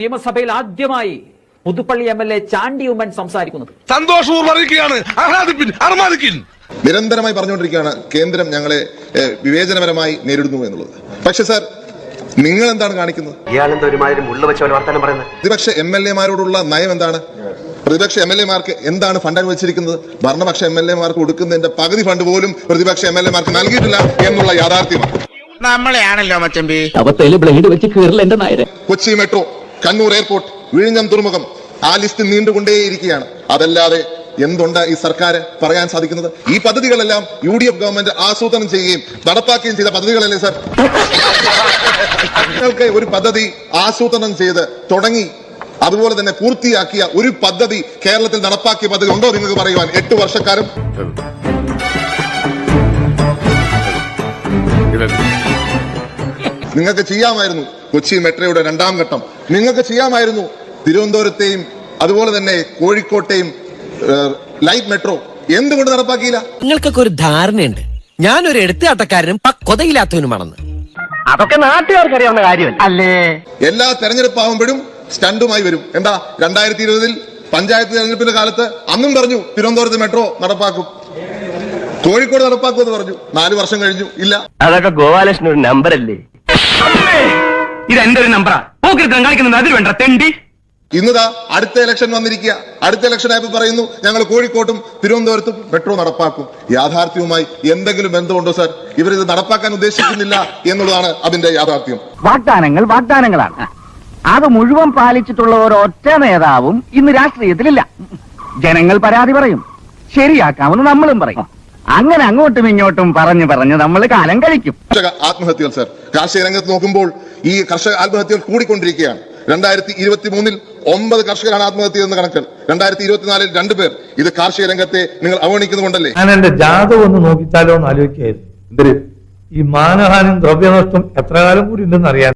നിയമസഭയിൽ ആദ്യമായി Puthuppally M L A Chandy Oommen സംസാരിക്കുന്നത്. സന്തോഷപൂർവം അറിയിക്കുകയാണ്. ആഹ്ലാദിപ്പിൻ അർമാദിക്കിൻ. നിരന്തരമായി പറഞ്ഞുകൊണ്ടിരിക്കുകയാണ് കേന്ദ്രം ഞങ്ങളെ വിവേചനപരമായി നേരിടുന്നു എന്നുള്ളത്. പക്ഷെ സാർ നിങ്ങൾ എന്താണ് കാണിക്കുന്നത്? പ്രതിപക്ഷ എം എൽ എമാരോടുള്ള നയം എന്താണ്? പ്രതിപക്ഷ എം എൽ എമാർക്ക് എന്താണ് ഫണ്ട് അനുവദിച്ചിരിക്കുന്നത് ഭരണപക്ഷ എം എൽ എമാർക്ക് കൊടുക്കുന്നതിന്റെ പകുതി ഫണ്ട് പോലും പ്രതിപക്ഷ എം എൽ എമാർക്ക് നൽകിയിട്ടില്ല എന്നുള്ള യാഥാർത്ഥ്യമാണ്. നമ്മളെയാണല്ലോ മച്ചമ്പി. അവത്തേൽ ബ്ലേഡ് വെച്ച് കീറില്ല എന്റെ നായരെ. കൊച്ചി മെട്രോ കണ്ണൂർ എയർപോർട്ട് വിഴിഞ്ഞം തുറമുഖം ആ ലിസ്റ്റ് നീണ്ടുകൊണ്ടേയിരിക്കുകയാണ്. അതല്ലാതെ എന്തുണ്ട് ഈ സർക്കാർ പറയാൻ സാധിക്കുന്നത്? ഈ പദ്ധതികളെല്ലാം യു ഡി എഫ് ഗവൺമെന്റ് ആസൂത്രണം ചെയ്യുകയും നടപ്പാക്കുകയും ചെയ്ത പദ്ധതികളല്ലേ സർ? നിങ്ങൾക്ക് ഒരു പദ്ധതി ആസൂത്രണം ചെയ്ത് തുടങ്ങി അതുപോലെ തന്നെ പൂർത്തിയാക്കിയ ഒരു പദ്ധതി കേരളത്തിൽ നടപ്പാക്കിയ പദ്ധതി ഉണ്ടോ നിങ്ങൾക്ക് പറയുവാൻ? എട്ട് വർഷക്കാലം. നിങ്ങൾക്ക് ചെയ്യാമായിരുന്നു കൊച്ചി മെട്രോയുടെ രണ്ടാം ഘട്ടം. നിങ്ങൾക്ക് ചെയ്യാമായിരുന്നു തിരുവനന്തപുരത്തെയും അതുപോലെ തന്നെ കോഴിക്കോട്ടെയും ലൈറ്റ് മെട്രോ. എന്തുകൊണ്ട് നടപ്പാക്കിയില്ല? നിങ്ങൾക്കൊക്കെ ഒരു ധാരണയുണ്ട്. ഞാനൊരു എടുത്തുകാട്ടക്കാരനും പക്വതയില്ലാത്തവനുമാണെന്ന് അതൊക്കെ നാട്ടുകാർക്ക് അറിയാവുന്ന കാര്യമല്ല? അല്ലേ? എല്ലാ തെരഞ്ഞെടുപ്പ് ആകുമ്പോഴും സ്റ്റണ്ടുമായി വരും. എന്താ? രണ്ടായിരത്തി ഇരുപതിൽ പഞ്ചായത്ത് തെരഞ്ഞെടുപ്പിന്റെ കാലത്ത് അന്നും പറഞ്ഞു തിരുവനന്തപുരത്ത് മെട്രോ നടപ്പാക്കും. കോഴിക്കോട് നടപ്പാക്കും എന്ന് പറഞ്ഞു. നാല് വർഷം കഴിഞ്ഞു. ഇല്ല. അതൊക്കെ ഗോപാലകൃഷ്ണൻ ഒരു നമ്പർ അല്ലേ ഇത് എന്റെ ഒരു നമ്പറാ? പോക്കിരുത്തം കാണിക്കുന്നത് അതിൽ വേണ്ട തെണ്ടി. ഇന്നതാ അടുത്ത ഇലക്ഷൻ വന്നിരിക്കുക. അടുത്ത ഇലക്ഷൻ ആയപ്പോൾ പറയുന്നു ഞങ്ങൾ കോഴിക്കോട്ടും തിരുവനന്തപുരത്തും മെട്രോ നടപ്പാക്കും. യാഥാർത്ഥ്യവുമായി എന്തെങ്കിലും ബന്ധമുണ്ടോ സാർ ഇവരിത് നടപ്പാക്കാൻ ഉദ്ദേശിക്കുന്നില്ല എന്നുള്ളതാണ് അതിന്റെ യാഥാർത്ഥ്യം. വാഗ്ദാനങ്ങൾ വാഗ്ദാനങ്ങളാണ്. അത് മുഴുവൻ പാലിച്ചിട്ടുള്ള ഒരൊറ്റ നേതാവും ഇന്ന് രാഷ്ട്രീയത്തിലില്ല. ജനങ്ങൾ പരാതി പറയും. ശരിയാക്കാമെന്ന് നമ്മളും പറയും. അങ്ങനെ അങ്ങോട്ടും ഇങ്ങോട്ടും പറഞ്ഞു പറഞ്ഞ് നമ്മൾ കാലം കഴിക്കും. കർഷക ആത്മഹത്യകൾ സർ കാർഷിക രംഗത്ത് നോക്കുമ്പോൾ ഈ കർഷക ആത്മഹത്യകൾ കൂടിക്കൊണ്ടിരിക്കുകയാണ്. രണ്ടായിരത്തി ഇരുപത്തി മൂന്നിൽ ഒമ്പത് കർഷകരാണ് ആത്മഹത്യ ചെയ്യുന്ന കണക്കുകൾ രണ്ടായിരത്തി ഇരുപത്തിനാലിൽ രണ്ടുപേർ ഇത് കാർഷിക രംഗത്തെ നിങ്ങൾ അവഗണിക്കുന്നുണ്ടല്ലേ ഞാൻ എന്റെ ജാതകം ഒന്ന് നോക്കിച്ചാലോ എന്ന് ആലോചിക്കായിരുന്നു ഈ മാനഹാനും ദ്രവ്യനഷ്ടം എത്ര കാലം കൂടി ഉണ്ടെന്ന് അറിയാൻ